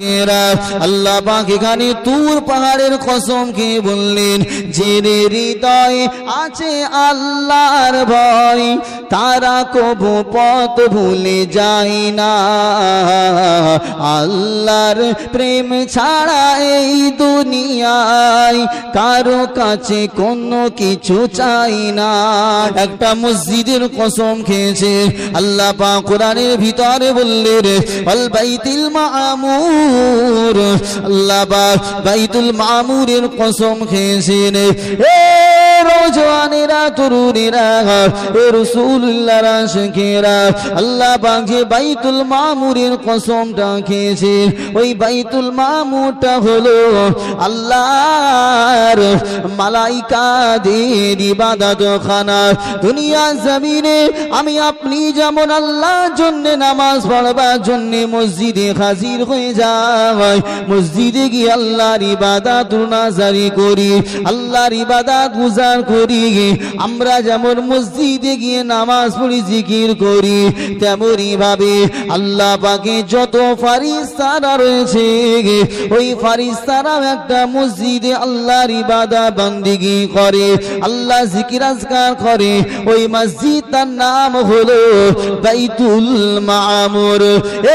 আল্লাহ পাক তুর পাহাড়ের কসম খেয়ে বললেন যে হৃদয়ে আছে আল্লাহর ভয়, তারা কবু পথ ভুলে যায় না। আল্লাহর প্রেম ছাড়া এই দুনিয়ায় কারও কাছে কোনো কিছু চাই না। একটা মসজিদের কসম খেয়েছে। আল্লাহ পাক কোরআনের ভিতরে বললেন আল বাইতিল মামুর আল্লাহ বাইতুল মামুরের কসম খেয়েছেন। এ রোজানেরা তরুণীরা এ রসুল্লাহ রাশেকেরা আল্লাহ যে বাইতুল মামুরের কসমটা খেয়েছে ওই বাইতুল মামুরটা হলো আল্লাহর মালাইকাদের ইবাদত খানা দুনিয়া জমিনে আমি আপনি যেমন আল্লাহর জন্য নামাজ পড়বার জন্য মসজিদে হাজির হয়ে যায় মসজিদে গিয়ে আল্লাহর ইবাদত নাজারি করি, আল্লাহর ইবাদত গুজার করি। আমরা যেমন মসজিদে গিয়ে নামাজ পড়ি, জিকির করি তেমনই ভাবে আল্লাহ পাকে যত ফারিস্তারা রয়েছে, ওই ফারিস্তারাও একটা মসজিদে আল্লাহর ইবাদা বান্দিগি করে, আল্লাহ জিকির আজকার করে। ওই মসজিদ তার নাম হলো বাইতুল মামুর।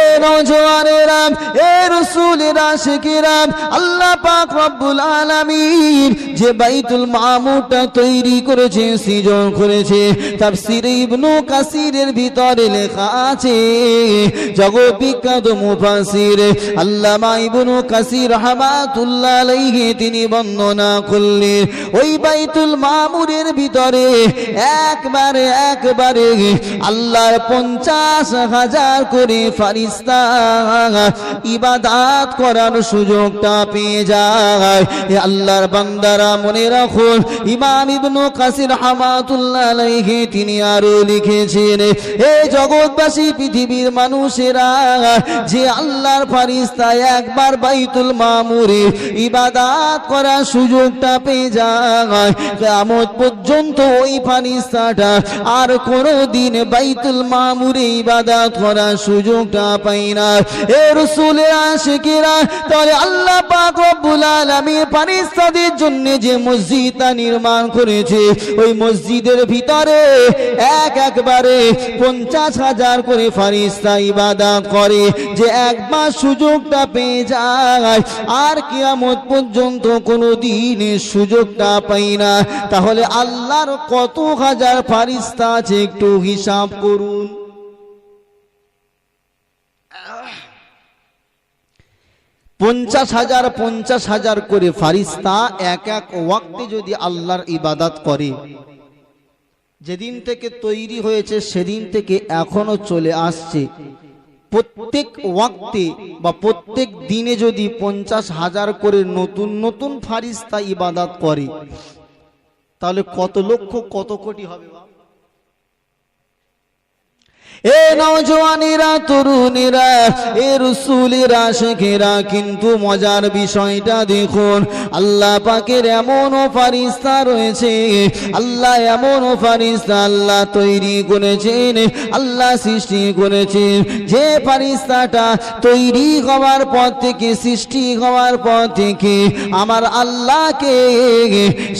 এ নজওয়ানেরা এ রসুলেরা শেখেরা আল্লাহ পাক রব্বুল আলামিন যে বাইতুল মামুরটা তৈরি করেছে, সৃজন করেছে। তাফসীরে ইবনু কাসিরের ভিতরে লেখা আছে, জগৎ বিখ্যাত মুফাসির আল্লামা ইবনু কাসির রহমাতুল্লাহ আলাইহি তিনি বর্ণনা করলেন, ওই বাইতুল মামুরের ভিতরে একবারে একবারে আল্লাহর পঞ্চাশ হাজার করে ফারিস্তা ইবাদাত করার সুযোগটা পেয়ে যায়। আল্লাহর বান্দারা মনে রাখুন, ইমাম ইবনু কাসির হামাতুল্লাহ আলাইহি, তিনি আরও লিখেছেন, এ জগৎবাসী, পৃথিবীর মানুষেরা, যে আল্লাহর ফারিস্তা একবার বাইতুল মামুরে ইবাদাত করার সুযোগটা পেয়ে যায়। কিয়ামত পর্যন্ত ওই ফারিস্তাটা আর কোনো দিন বাইতুল মামুরে ইবাদাত করার সুযোগটা পাই না। এ রসুলের আশিকেরা, তাহলে আল্লাহ পাক রব্বুল আলামিন ফারিস্তাদের জন্য যে মসজিদটা নির্মাণ করেছে। ওই মসজিদের ভিতরে এক একবারে পঞ্চাশ হাজার করে ফারিস্তা ইবাদা করে যে একবার সুযোগটা পেয়ে যায়। আর কিয়ামত পর্যন্ত কোনো দিনের সুযোগটা পাই না। তাহলে আল্লাহর কত হাজার ফারিস্তা আছে একটু হিসাব করুন। পঞ্চাশ হাজার পঞ্চাশ হাজার করে ফারিস্তা এক এক ওয়াক্তে যদি আল্লাহর ইবাদাত করে যেদিন থেকে তৈরি হয়েছে, সেদিন থেকে এখনও চলে আসছে প্রত্যেক ওয়াক্তে বা প্রত্যেক দিনে যদি পঞ্চাশ হাজার করে নতুন নতুন ফারিস্তা ইবাদাত করে, তাহলে কত লক্ষ, কত কোটি হবে? এ নওজওয়ানেরা তরুণেরা, এ রসুলেরা, শেখেরা, কিন্তু মজার বিষয়টা দেখুন, আল্লাহ পাকের এমন ফারিস্তা রয়েছে, আল্লাহ এমন ফারিস্তা আল্লাহ তৈরি করেছেন, আল্লাহ সৃষ্টি করেছেন, যে ফারিস্তাটা তৈরি হওয়ার পর থেকে, সৃষ্টি হওয়ার পর থেকে আমার আল্লাহকে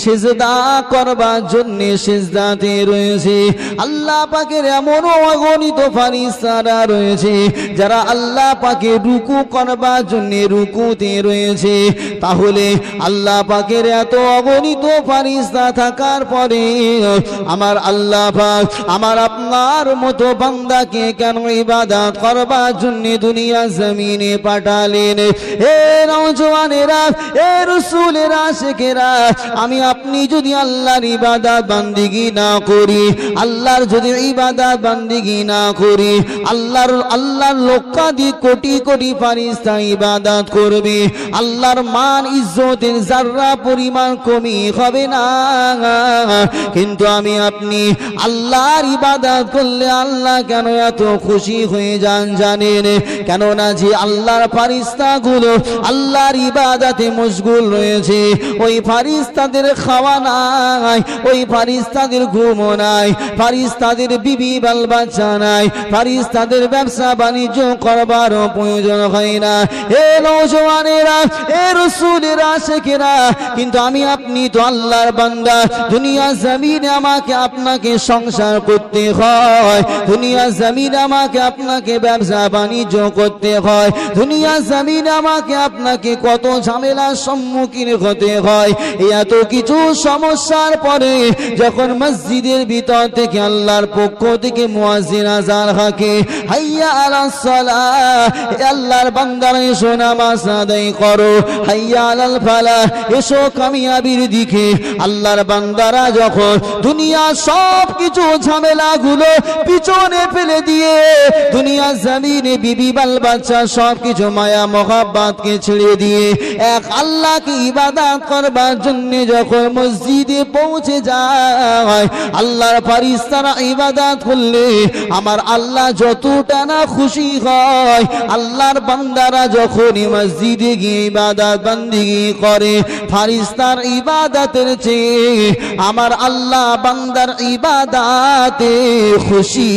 সেজদা করবার জন্য সেজদাতে রয়েছে, আল্লাহ পাকের এমন অগণিত ফারিস্তারা রয়েছে। যারা আল্লাহ পাকে রুকু করবার জন্য রুকুতে রয়েছে, তাহলে আল্লাহ পাকের এত অগণিত ফারিস্তা থাকার পরে আমার আল্লাহ পাক আমার আপনার মতো বান্দাকে কেন ইবাদত করবার জন্য দুনিয়া জমিনে পাঠালেন? এ নওজওয়ানেরা এ রসুলেরা, শেখেরা, আমি আপনি যদি আল্লাহর ইবাদত বান্দিগি না করি, আল্লাহর যদি ইবাদত বান্দিগি না করি। আল্লাহর আল্লাহর লক্ষাধিক কোটি কোটি ফারিস্তা ইবাদত করবে। আল্লাহর মান, ইজ্জতের যার্রা পরিমাণ কমি হবে না। কিন্তু আমি, আপনি আল্লাহর ইবাদত করলে আল্লাহ কেন এত খুশি হয়ে যান জানেন? কেননা যে আল্লাহর ফারিস্তা গুলো আল্লাহর ইবাদাতে মশগুল রয়েছে। ওই ফারিস্তাদের খাওয়া নাই, ওই ফারিস্তাদের ঘুমো নাই, ফারিস্তাদের বিবি বাল বাচ্চা নাই। নাই। ফারিস তাদের ব্যবসা বাণিজ্য করবার প্রয়োজন হয় না। এ নৌজওয়ানেরা এ রসুলেরা শেখেরা, কিন্তু আমি আপনি তো আল্লাহর বান্দা। দুনিয়া জমিনে আমাকে আপনাকে সংসার করতে হয়। দুনিয়া জমিনে আমাকে আপনাকে ব্যবসা বাণিজ্য করতে হয়। দুনিয়া জমিনে আমাকে আপনাকে কত ঝামেলার সম্মুখীন হতে হয়। এত কিছু সমস্যার পরে যখন মসজিদের ভিতর থেকে আল্লাহর পক্ষ থেকে মুয়াজ্জিন আজান হাকে হাইয়া আলাস সালাহ আল্লাহর বান্দারা এসো নামাজ আদায় করো, হাইয়া আলাল ফালাহ, এসো কামিয়াবির দিকে। আল্লাহর বান্দারা যখন দুনিয়া সব কিছু ঝামেলাগুলো পিছনে ফেলে দিয়ে দুনিয়া জমিনে বিবি, বাল বাচ্চা সব কিছু মায়া, মহাব্বাতকে ছেড়ে দিয়ে, এক আল্লাহকে ইবাদত করবার জন্য যখন মসজিদে পৌঁছে যায়, আল্লাহর ফারিস্তারা ইবাদত করলে আমার আল্লাহ যতটা না খুশি হয়, আল্লাহর বান্দারা যখনই মসজিদে গিয়ে ইবাদত বান্দিগি করে, ফারিস্তার ইবাদতের চেয়ে আমার আল্লাহ বান্দার ইবাদাতে খুশি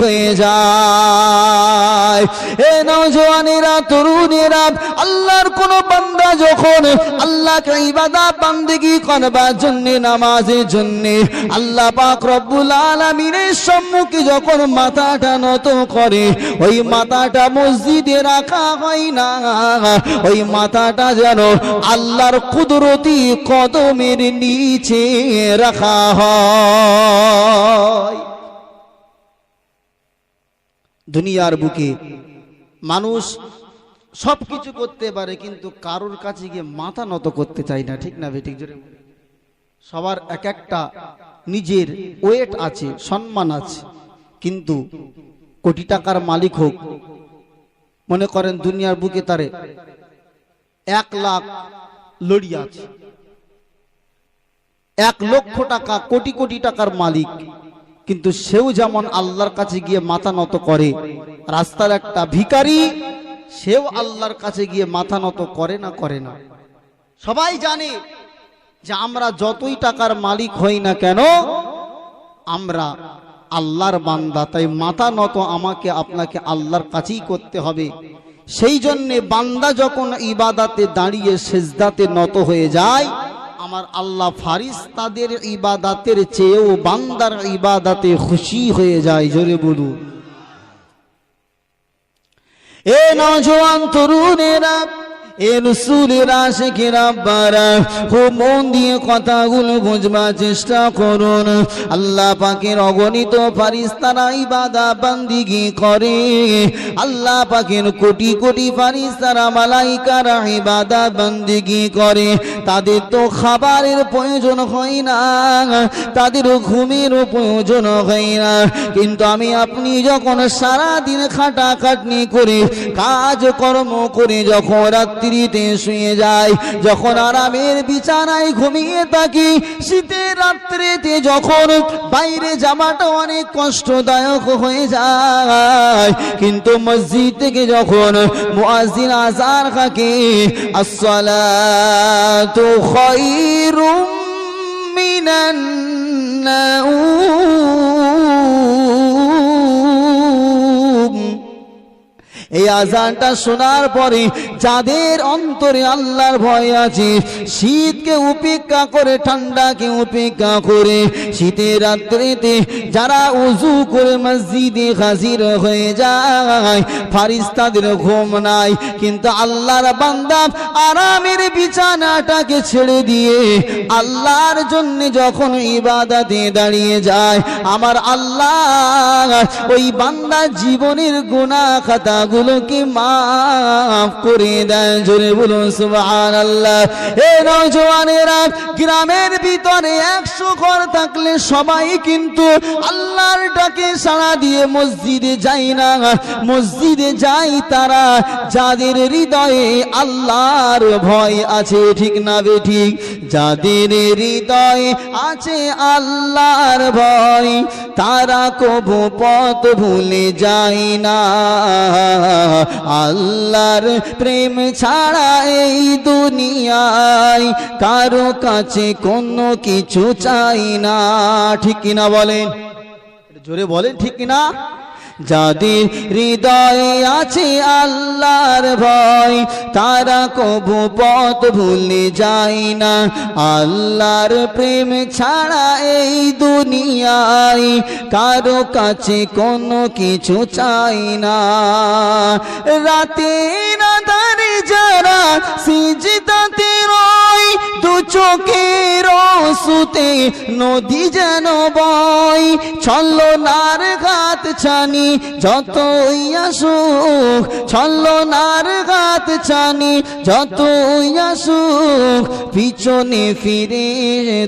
হয়ে যায়। এ নওজওয়ানেরা তরুণেরা, আল্লাহর কোন বান্দা যখন আল্লাহকে ইবাদত বান্দিগি করবার জন্য, নামাজের জন্য, আল্লাহ পাক রব্বুল আলামিনের সম্মুখে যখন মাথাটা নত করে, ওই মাথাটা মসজিদে রাখা হয় না। ওই মাথাটা যেন আল্লাহর কুদরতি কদমের নিচে রাখা হয়। দুনিয়ার বুকে মানুষ সব কিছু করতে পারে, কিন্তু কারোর কাছে গিয়ে মাথা নত করতে চায় না, ঠিক না বেঠিক জোরে সবার এক একটা নিজের ওয়েট আছে, সম্মান আছে। কিন্তু কোটি টাকার মালিক হোক, মনে করেন দুনিয়ার বুকে তারে এক লাখ লড়ি আছে। এক লক্ষ টাকা, কোটি কোটি টাকার মালিক, কিন্তু সেও যেমন আল্লাহর কাছে গিয়ে মাথা নত করে, রাস্তার একটা ভিখারি, সেও আল্লাহর কাছে গিয়ে মাথা নত করে না করে না। সবাই জানে যে আমরা যতই টাকার মালিক হই না কেন, আমরা আল্লাহর বান্দা, তাই মাথা নত আমাকে, আপনাকে আল্লাহর কাছেই করতে হবে। সেই জন্যে বান্দা যখন ইবাদাতে দাঁড়িয়ে সেজদাতে নত হয়ে যায়, আমার আল্লাহ ফারিস তাদের ইবাদাতের চেয়েও বান্দার ইবাদাতে খুশি হয়ে যায়। জোরে বলুন। এ নজওয়ান তরুণেরা বুঝবার চেষ্টা করুন। আল্লাহ পাকের অগণিত ফারিস্তারা ইবাদা বান্দিগি করে। আল্লাহ পাকের কোটি কোটি ফারিস্তারা মালাইকারা ইবাদা বান্দিগি করে। তাদের তো খাবারের প্রয়োজন হয় না, তাদের ঘুমেরও প্রয়োজন হয় না। কিন্তু আমি আপনি যখন সারা দিন খাটা খাটনি করে কাজ কর্ম করে যখন রাত্রিতে শুয়ে যায়। যখন আরামের বিছানায় ঘুমিয়ে থাকি, শীতের রাত্রিতে যখন বাইরে যাওয়াটা অনেক কষ্টদায়ক হয়ে যায়। কিন্তু মসজিদ থেকে যখন মুয়াজ্জিন আজান খাকে আসসালাতু খায়রুম মিনান নাউম এই আজানটা শোনার পরে যাদের অন্তরে আল্লাহর ভয় আছে, শীতকে উপেক্ষা করে, ঠান্ডাকে উপেক্ষা করে, শীতের রাত্রিতে যারা উজু করে মসজিদে হাজির হয়ে যায় ফারিস্তাদের ঘুম নাই। কিন্তু আল্লাহর বান্দা আরামের বিছানাটাকে ছেড়ে দিয়ে আল্লাহর জন্য যখন ইবাদাতে দাঁড়িয়ে যায়, আমার আল্লাহ ওই বান্দা জীবনের খাতাগুলোকে মাফ করে দেয়। জোরে বলুন সুবহান আল্লাহ এ নজওয়ানেরা গ্রামের ভিতরে একশো ঘর থাকলে সবাই কিন্তু আল্লাহর ডাকে সাড়া দিয়ে মসজিদে যায় না। মসজিদে যাই তারা যাদের হৃদয়ে আল্লাহর ভয় আছে, ঠিক না বে ঠিক? যাদের হৃদয়ে আছে আল্লাহর ভয়, তারা কবু পথ ভুলে যায় না। আল্লাহর প্রেম ছাড়া এই দুনিয়ায় কারও কাছে কোনো কিছু চাই না। ঠিক কিনা বলেন? জোরে বলেন, ঠিক কিনা? যাদের হৃদয়ে আছে আল্লাহর ভয়, তারা কবু পথ ভুলে যায় না। আল্লাহর প্রেম ছাড়া এই দুনিয়ায় কারও কাছে কোনো কিছু চাই না। রাতে না রাধারে যারা সিজদাতে রয় দু চোখের সুতে নদী যেন বয় ছল্লনার ঘাত ছানি যতই আসুক ছল্লনার ঘাত ছানি যতই আসুক, পিছনে ফিরে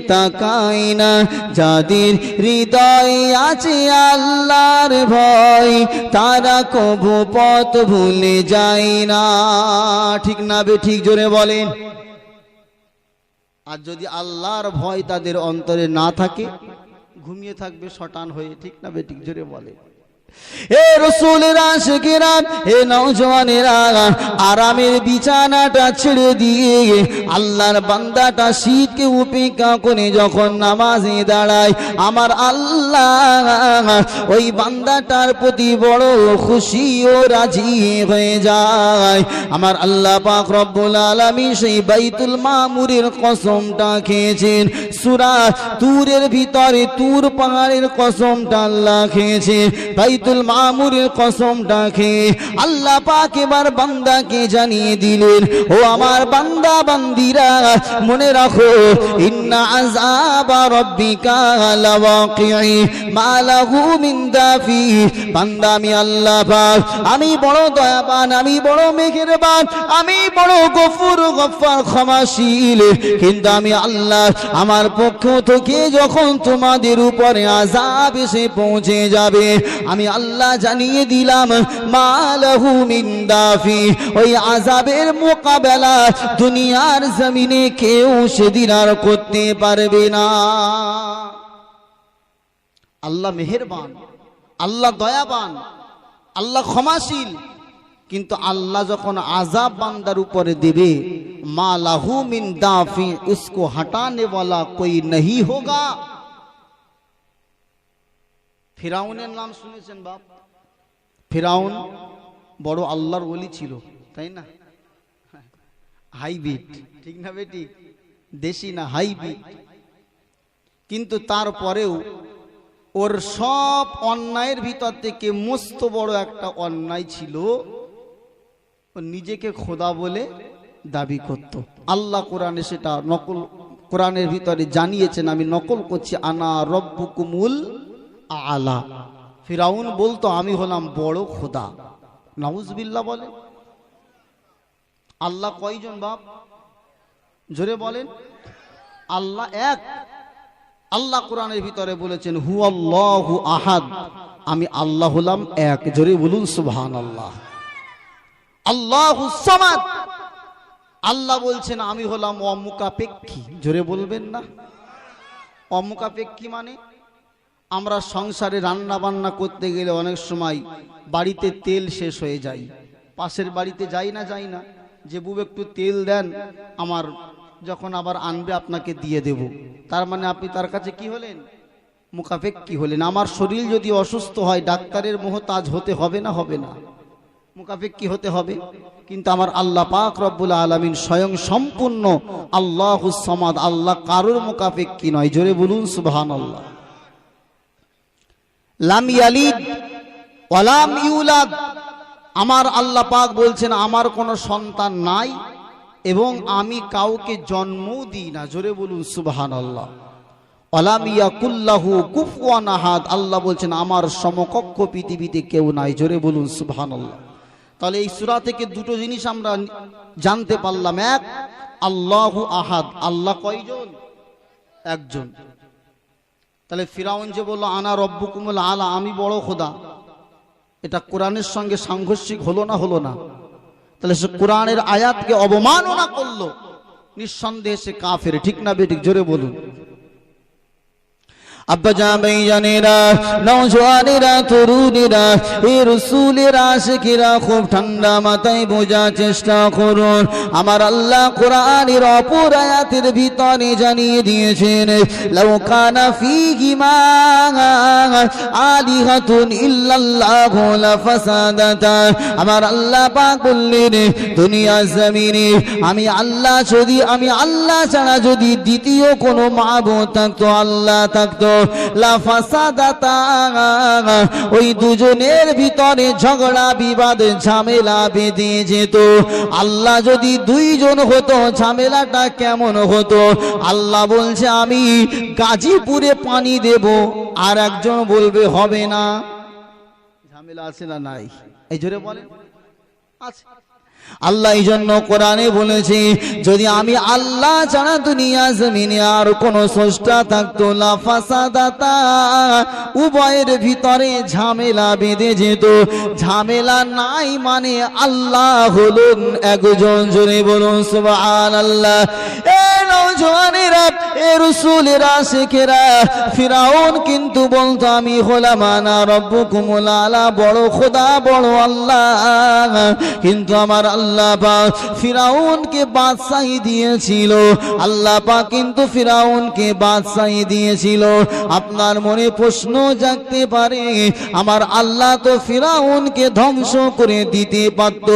তাকাই না যাদের হৃদয় আছে আল্লাহর ভয়, তারা কবু পথ ভুলে যায় না। ঠিক না বে, ঠিক জোরে বলেন। আর যদি আল্লাহর ভয় তাদের অন্তরে না থাকে, ঘুমিয়ে থাকবে, শটান হয়ে, ঠিক না বেটিক জোরে বলে। এ রসুলেরা শেখেরা এ নৌজওয়ানেরা আরামের বিছানাটা ছেড়ে দিয়ে আল্লাহর বান্দাটা শীতকে উপেক্ষা করে যখন নামাজে দাঁড়ায়, আমার আল্লাহ ওই বান্দাটার প্রতি বড় খুশি ও রাজি হয়ে যায়। আমার আল্লাহ পাক রব্বুল আলামিন সেই বাইতুল মামুরের কসমটা খেয়েছেন, সূরা তুরের ভিতরে তুর পাহাড়ের কসমটা আল্লাহ খেয়েছেন বাইতুল মামুরের কসমটা খেয়ে আল্লাহ পাক এবার বান্দাকে জানিয়ে দিলেন, ও আমার বান্দা, বান্দিরা, মনে রাখো, ইন্না আযাবা রাব্বিকা লাওয়াকিঈ, মা লাহু মিন দাফি। বান্দা, আমি আল্লাহ পাক, আমি বড় দয়াবান, আমি বড় মেহেরবান, আমি বড় গফুর, গফফার, ক্ষমাশীল। কিন্তু আমি আল্লাহ, আমার পক্ষ থেকে যখন তোমাদের উপরে আযাব এসে পৌঁছে যাবে, আমি আল্লাহ জানিয়ে দিলাম, মালহু মিন্দাফি ওই আজাবের মোকাবেলা দুনিয়ার জমিনে কেউ সেদিন আর করতে পারবে না। আল্লাহ মেহেরবান, আল্লাহ দয়াবান, আল্লাহ ক্ষমাশীল, কিন্তু আল্লাহ যখন আজাব বান্দার উপরে দেবে মা লাহু মিন দাফি, উসকো হটানে ওয়ালা কোই নহি হোগা। ফিরাউনের নাম শুনেছেন বাপ? ফিরাউন বড় আল্লাহর ওলি ছিল, তাই না? হাইব্রিড ঠিক না বেটি? দেশি না হাইব্রিড কিন্তু তারপরেও ওর সব অন্যায়ের ভিতর থেকে মস্ত বড় একটা অন্যায় ছিল, ও নিজেকে খোদা বলে দাবি করত। আল্লাহ কোরআনে সেটা নকল, কোরআনের ভিতরে জানিয়েছেন, আমি নকল করছি, আনা রব্বুকুমুল আলা। ফিরাউন বলতো, আমি হলাম বড় খোদা। নাউজবিল্লা বলে। আল্লাহ কয়জন বাপ? জোরে বলেন। আল্লাহ এক। আল্লাহ কোরআনের ভিতরে বলেছেন হু আল্লাহু আহাদ। আমি আল্লাহ হলাম এক। জোরে বলুন সুবহান আল্লাহ আল্লাহ সামাদ। আল্লাহ বলছেন, আমি হলাম অমুকাপেক্ষী। জোরে বলবেন না। অমুকাপেক্ষী মানে? আমরা সংসারে রান্না বান্না করতে গেলে অনেক সময় বাড়িতে তেল শেষ হয়ে যায়। পাশের বাড়িতে যাই না যাই না। যে বুব একটু তেল দেন, আমার যখন আবার আনবে আপনাকে দিয়ে দেব। তার মানে আপনি তার কাছে কি হলেন? মুখাফেক কি হলেন। আমার শরীর যদি অসুস্থ হয়, ডাক্তারের মোহতাজ হতে হবে না হবে না। মুখাফেক কি হতে হবে। কিন্তু আমার আল্লাহ পাক রব্বুল আলমিন স্বয়ং সম্পূর্ণ আল্লাহ সমাদ, আল্লাহ কারোর মুখাফেক কি নয়। জোরে বলুন সুবহান আল্লাহ লাম ইয়ালিদ ওয়ালাম ইউলাদ। আমার আল্লাহ পাক বলছেন, আমার কোনো সন্তান নাই এবং আমি কাউকে জন্মও দিই না। জোরে বলুন সুবহান আল্লাহ কুল্লাহু কুফওয়ান আহাদ। আল্লাহ বলছেন, আমার সমকক্ষ পৃথিবীতে কেউ নাই। জোরে বলুন সুবহান আল্লাহ তাহলে এই সূরা থেকে দুটো জিনিস আমরা জানতে পারলাম। এক, আল্লাহু আহাদ। আল্লাহ কয়জন? একজন। তাহলে ফিরাউন যে বলল, আনা রব্বুকুমুল আলা, আমি বড় খোদা। এটা কোরআনের সঙ্গে সাংঘর্ষিক হলো না হলো না? তাহলে সে কোরআনের আয়াতকে অবমাননা করল। নিঃসন্দেহে সে কাফের, ঠিক না বেঠিক জোরে বলুন। রসুলের খুব ঠান্ডা মাথায় বোঝার চেষ্টা করুন। আমার আল্লাহ কোরআনের ভিতরে জানিয়ে দিয়েছেন লাউ কানা ফীহিমা আলিহাতুন ইল্লাল্লাহু লাফাসাদাতা। আমার আল্লাহ পাক দুনিয়া জমিনে আমি আল্লাহ যদি, আমি আল্লাহ ছাড়া যদি দ্বিতীয় কোনো মাহবুব থাকতো, আল্লাহ থাকতো। লাফাসাদাতা ওই দুজনের ভিতরে ঝগড়া, বিবাদ, ঝামেলা বেঁধে যেত। আল্লাহ যদি দুইজন হতো, ঝামেলাটা কেমন হতো? আল্লাহ বলছে, আমি গাজীপুরে পানি দেব, আর একজন বলবে, হবে না। ঝামেলা আছে না নাই? এই জোরে বলেন। আছে। আল্লাহ এই জন্য কোরআনে বলেছে, যদি আমি আল্লাহ ছাড়া দুনিয়া জমিনে আর কোন সষ্টা থাকতো না ফাসাদাতা উভয়ের ভিতরে ঝামেলা বেঁধে যেত। ঝামেলা নাই মানে আল্লাহ হলুন একজন। জোরে বলুন, সুবহানাল্লাহ। এ নওজওয়ানেরা এ রসুলেরা, শেখেরা। ফিরাউন কিন্তু বলতো, আমি আলা, বড় খোদা, বড় আল্লাহ। কিন্তু আমার আল্লাহ ফিরাউনকে বাদশাহী দিয়েছিল। আল্লাহ কিন্তু ফিরাউনকে বাদশাহী দিয়েছিল। আপনার মনে প্রশ্ন জাগতে পারে, আমার আল্লাহ তো ফিরাউনকে ধ্বংস করে দিতে পারত।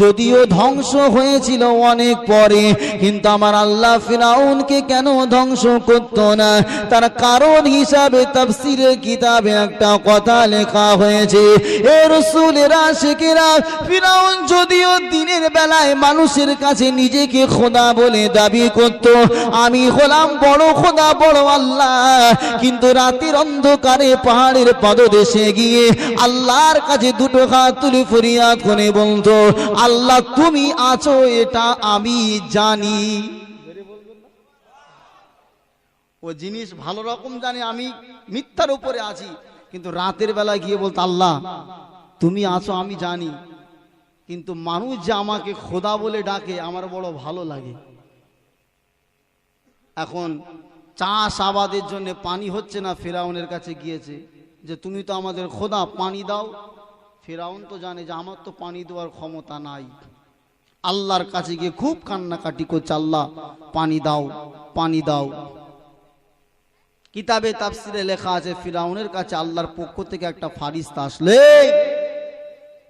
যদিও ধ্বংস হয়েছিল অনেক পরে, কিন্তু আমার আল্লাহ ফিরাউনকে কেন ধ্বংস করতো না? তার কারণ হিসাবে তাফসিরের কিতাবে একটা কথা লেখা হয়েছে, এ রসুলেরা, শেখেরা, ফিরাউন যদিও দিনের বেলায় মানুষের কাছে নিজেকে খোদা বলে দাবি করত, আমি হলাম বড় খোদা, বড় আল্লাহ। কিন্তু রাতের অন্ধকারে পাহাড়ের পদদেশে গিয়ে আল্লাহর কাছে দুটো হাত তুলে ফরিয়াদ করে বলতো, আল্লাহ, তুমি আছো, এটা আমি জানি। ও জিনিস ভালো রকম জানে, আমি মিথ্যার উপরে আছি। কিন্তু রাতের বেলা গিয়ে বলতো, আল্লাহ, তুমি আছো, আমি জানি। কিন্তু মানুষ যে আমাকে খোদা বলে ডাকে, আমার বড় ভালো লাগে। এখন চাষ আবাদের জন্য পানি হচ্ছে না, ফেরাউনের কাছে গিয়েছে। যে, তুমি তো আমাদের খোদা, পানি দাও। ফেরাউন তো জানে যে, আমার তো পানি দেওয়ার ক্ষমতা নাই। আল্লাহর কাছে গিয়ে খুব কান্নাকাটি করছে, আল্লাহ, পানি দাও পানি দাও। কিতাবে তাফসিরে লেখা আছে, ফিরাউনের কাছে আল্লাহর পক্ষ থেকে একটা ফারিস্তা আসলে,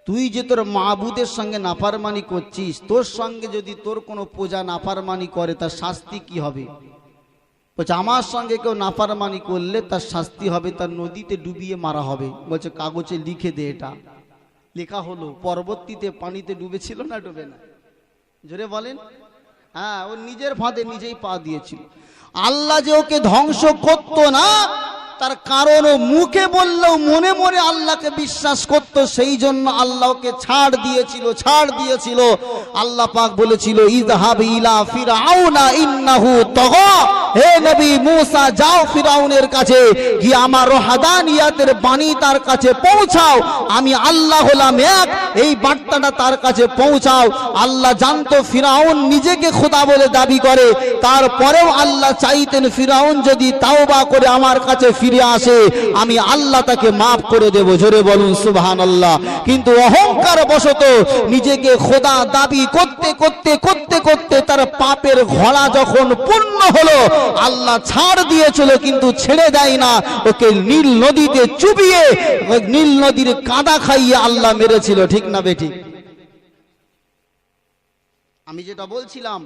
তুই যে তোর মাহবুদের সঙ্গে নাফারমানি করছিস, তোর সঙ্গে যদি তোর কোনো পূজা নাফারমানি করে, তার শাস্তি কি হবে? বলছে, আমার সঙ্গে কেউ নাফারমানি করলে তার শাস্তি হবে, তার নদীতে ডুবিয়ে মারা হবে। বলছে, কাগজে লিখে দে এটা। লেখা হলো, পরবর্তীতে পানিতে ডুবেছিল না ডুবে না? জোরে বলেন? হ্যাঁ ও নিজের ফাঁদে নিজেই পা দিয়েছিল। আল্লাহ যে ওকে ধ্বংস করত না, তার কারণ ও মুখে বললেও মনে মনে আল্লাহকে বিশ্বাস করত, সেই জন্য আল্লাহকে ছাড় দিয়েছিল ছাড় দিয়েছিল। আল্লাহ পাক বলেছিল ইদহাবিলা ফিরাউনা ইন্নাহু তাগা। হে নবী মূসা, যাও ফিরাউনের কাছে, গিয়ে আমার রহাদানিয়াতের বাণী তার কাছে পৌঁছাও। আমি আল্লাহ হলাম এক, এই বার্তাটা তার কাছে পৌঁছাও। আল্লাহ জানতো ফিরাউন নিজেকে খোদা বলে দাবি করে। তারপরেও আল্লাহ চাইতেন ফিরাউন যদি তাওবা করে আমার কাছে ফিরে আসে, আমি আল্লাহ তাকে মাফ করে দেব। জোরে বলুন সুবহান আল্লাহ কিন্তু অহংকার বশত নিজেকে খোদা দাবি করতে করতে করতে করতে তার পাপের ঘোড়া যখন পূর্ণ হলো আল্লাহ ছাড় দিয়েছিল, কিন্তু ছেড়ে দেয় না। ওকে নীল নদীতে চুবিয়ে নীল নদীর কাদা খাইয়ে আল্লাহ মেরেছিল, ঠিক না বেঠিক আমি যেটা বলছিলাম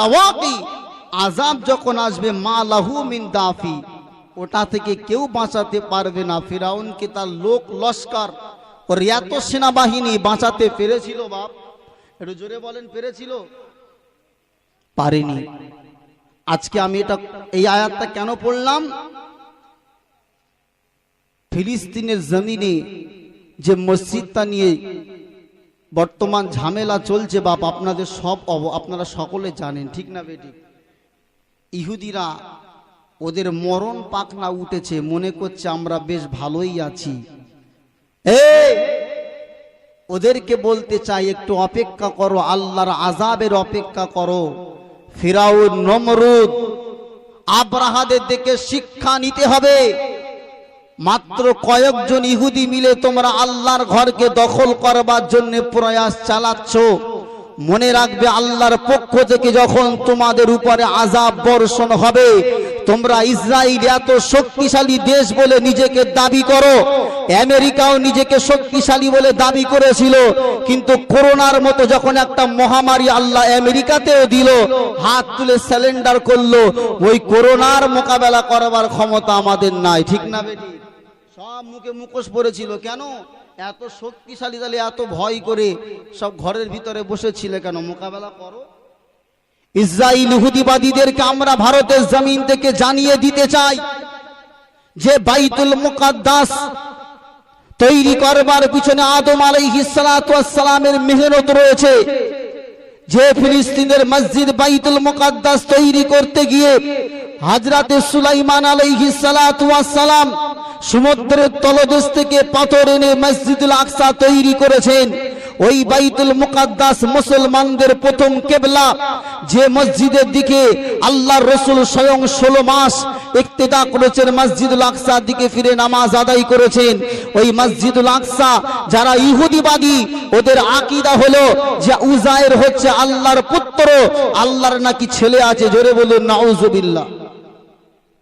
লাওয়াকি। আযাব যখন আসবে, মা লাহু মিন দাফি। ওটা থেকে কেউ বাঁচাতে পারবে না। ফিরাউনকে তার লোক লস্কর। ওর এত সেনাবাহিনী বাঁচাতে পেরেছিল, বাপ। একটু জোরে বলেন, পেরেছিল? পারেনি। আজকে আমি এটা এই আয়াতটা কেন পড়লাম? ফিলিস্তিনের জমিনে যে মসজিদটা নিয়ে বর্তমান ঝামেলা চলছে, বাপ, আপনাদের সব অব- আপনারা সকলে জানেন, ঠিক না বেটি? ইহুদিরা ওদের মরণ পাকনা উঠেছে, মনে করছে আমরা বেশ ভালোই আছি। ওদেরকে বলতে চাই, একটু অপেক্ষা করো, আল্লাহর আজাবের অপেক্ষা করো। ফিরাউন, নমরুদ, আব্রাহাদের দিকে শিক্ষা নিতে হবে। মাত্র কয়েকজন ইহুদি মিলে তোমরা আল্লাহর ঘরকে দখল করবার জন্য প্রয়াস চালাচ্ছ। মনে রাখবে আল্লাহর পক্ষ থেকে যখন তোমাদের উপরে আজাব বর্ষণ হবে, তোমরা ইসরায়েল এত শক্তিশালী দেশ বলে নিজেকে দাবি করো, আমেরিকাও নিজেকে শক্তিশালী বলে দাবি করেছিল, কিন্তু করোনার মতো যখন একটা মহামারী আল্লাহ আমেরিকাতেও দিল, হাত তুলে স্যালেন্ডার করল, ওই করোনার মোকাবেলা করবার ক্ষমতা আমাদের নাই, ঠিক না বেটি? সব মুখে মুখোশ পড়েছিল, কেন? এত শক্তিশালী তাহলে এত ভয় করে সব ঘরের ভিতরে বসেছিলে কেন? মোকাবেলা করো। ইসরায়েল ইহুদিবাদীদেরকে আমরা ভারতের জমিন থেকে জানিয়ে দিতে চাই যে বাইতুল মুকাদ্দাস তৈরি করবার পিছনে আদম আলাইহিসসালামের মেহনত রয়েছে। যে ফিলিস্তিনের মসজিদ বাইতুল মুকাদ্দাস তৈরি করতে গিয়ে হাজরাতে সুলাইমান আলাইহিসসালাম সমুদ্রের তলদেশ থেকে পাথর এনে মসজিদুল আকসা তৈরি করেছেন। ওই বাইতুল মুকাদ্দাস মুসলমানদের প্রথম কেবলা। যে মসজিদের দিকে আল্লাহর রসুল স্বয়ং ষোলো মাস ইক্তেদা করেছেন, মসজিদুল আকসার দিকে ফিরে নামাজ আদায় করেছেন। ওই মসজিদুল আকসা যারা ইহুদিবাদী, ওদের আকিদা হলো যে উজায়ের হচ্ছে আল্লাহর পুত্র, আল্লাহর নাকি ছেলে আছে? জোরে বলুন, নাউজুবিল্লাহ।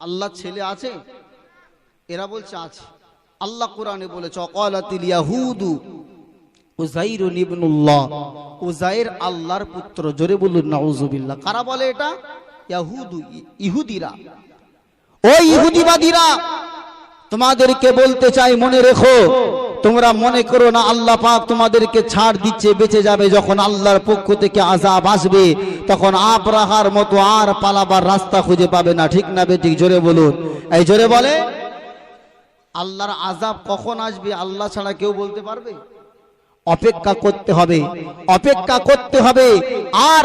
আল্লাহ ছেলে আছে? এরা বলছে, আছে। আল্লাহ কোরআনে বলেছে, অকালাতিল ইয়াহুদু উজাইর ইবনুল্লাহ। উজাইর আল্লাহর পুত্র, জোরে বলুন, নাউজুবিল্লাহ। কারা বলে এটা? ইয়াহুদু, ইহুদিরা। ওই ইহুদিবাদীরা, তোমাদেরকে বলতে চাই, মনে রেখো, তোমরা মনে করো না, আল্লাহ পাক তোমাদেরকে ছাড় দিচ্ছে, বেঁচে যাবে যখন আল্লাহর পক্ষ থেকে আজাব আসবে, তখন আবরাহার মতো আর পালাবার রাস্তা খুঁজে পাবে না। ঠিক না বেঠিক জোরে বলুন। এই জোরে বলে। আল্লাহর আজাব কখন আসবে আল্লাহ ছাড়া কেউ বলতে পারবে? অপেক্ষা করতে হবে, অপেক্ষা করতে হবে। আর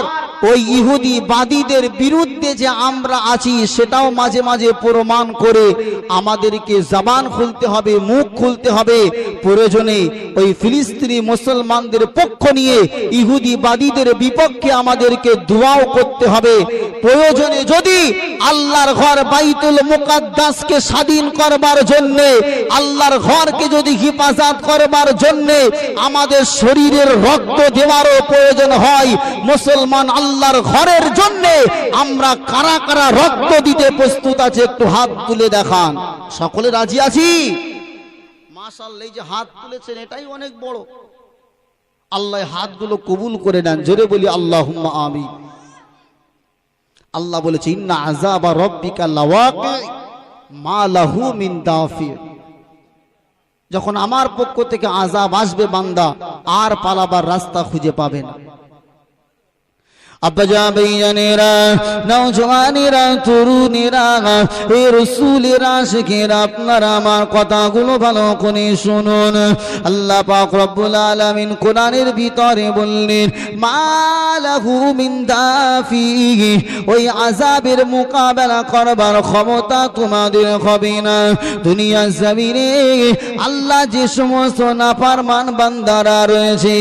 ওই ইহুদি বাদীদের বিরুদ্ধে যে আমরা আছি, সেটাও মাঝে মাঝে প্রমাণ করে আমাদেরকে জবান খুলতে হবে, মুখ খুলতে হবে। প্রয়োজনে ওই ফিলিস্তিনি মুসলমানদের পক্ষ নিয়ে ইহুদি বাদীদের বিপক্ষে আমাদেরকে দোয়াও করতে হবে। প্রয়োজনে যদি আল্লাহর ঘর বাইতুল মুকাদ্দাসকে স্বাধীন করবার জন্য, আল্লাহর ঘরকে যদি হিফাজত করবার জন্য আমাদের শরীরের রক্ত দেওয়ারও প্রয়োজন হয়, মুসলমান আল্লাহর ঘরের জন্য আমরা কারা কারা রক্ত দিতে প্রস্তুত আছে একটু হাত তুলে দেখান। সকলে রাজি আছি? এই যে হাত তুলেছেন, এটাই অনেক বড়। আল্লাহ হাতগুলো কবুল করে নেন, জোরে বলি আল্লাহুম্মা আমিন। আল্লাহ বলেছে, ইন্না রাব্বিকা যখন আমার পক্ষ থেকে আজাব আসবে বান্দা, আর পালাবার রাস্তা খুঁজে পাবে না। আব্বাজা ভাইয়ানেরা নওজওয়ানেরা তরুণেরা, এ রসুলেরা, শেখেরা আপনারা আমার কথাগুলো ভালো করে শুনুন। আল্লাহ পাক রব্বুল আলামিন কোরআনের ভিতরে বললেন মালাহু মিন দাফি ওই আযাবের মোকাবেলা করবার ক্ষমতা তোমাদের হবে না। দুনিয়া জমিনে আল্লাহ যে সমস্ত নাফরমান বান্দারা রয়েছে,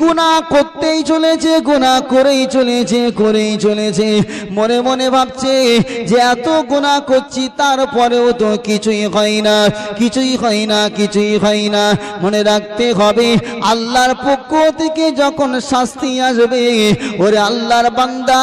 গুনাহ করতেই চলেছে, গুনাহ করেই চলেছে। করেই চলেছে। মনে মনে ভাবছে যে এত গুণা করছি, তারপরেও তো কিছুই হয় না, কিছুই হয় না, কিছুই হয় না। মনে রাখতে হবে, আল্লাহর পক্ষ থেকে যখন শাস্তি আসবে, ওরে আল্লাহর বান্দা,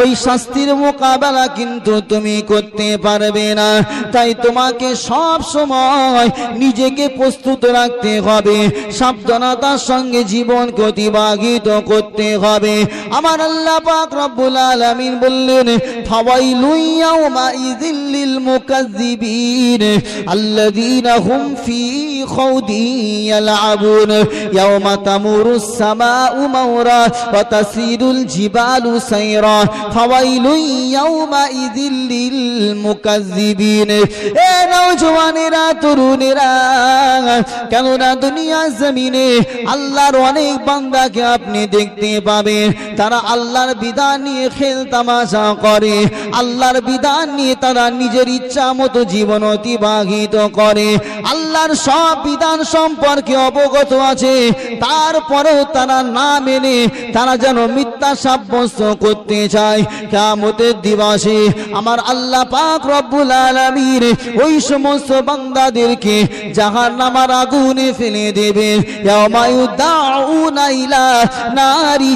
ওই শাস্তির মোকাবেলা কিন্তু তুমি করতে পারবে না। তাই তোমাকে সব সময় নিজেকে প্রস্তুত রাখতে হবে, সাবধানতার সঙ্গে জীবনকে অতিবাহিত করতে হবে। আমার আল্লাহ পাক রব্বুল আলামিন বললেন ফাওয়াইলু ইয়াউমা ইযিল লিল মুকাজ্জিবিন আল্লাযীনা হুম ফি ওয়া তাসিরুল জিবালু সাইরা ফাওয়াইলু ইয়াউমা ইযিল লিল মুকাজ্জিবিন এ নওজওয়ানেরা তরুণেরা কেননা দুনিয়া জমিনে আল্লাহর অনেক বান্দাকে আপনি দেখতে পাবেন। তারা আল্লাহর বিধান নিয়ে খেল তামাশা করে। আল্লাহর বিধান নিয়ে তারা নিজের ইচ্ছা মতো জীবন অতিবাহিত করে। আল্লাহর সব বিধান সম্পর্কে অবগত আছে। তারপরেও তারা না মেনে তারা যেন মিথ্যা সাব্যস্ত করতে চায়। কেমতের দিবসে আমার আল্লাহ পাক রব্বুল আলামিন ওই সমস্ত বান্দাদেরকে জাহান নামার আগুনে ফেলে দেবে নারি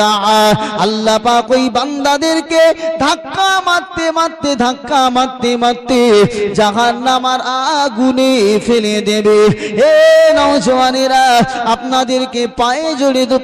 দাআ। আল্লাহ পাক ওই বান্দাদেরকে ধাক্কা মারতে মারতে, ধাক্কা মারতে মারতে জাহান্নামার আগুনে ফেলে দেবে। এ নওজওয়ানেরা আপনাদেরকে পায়ে জড়িয়ে তো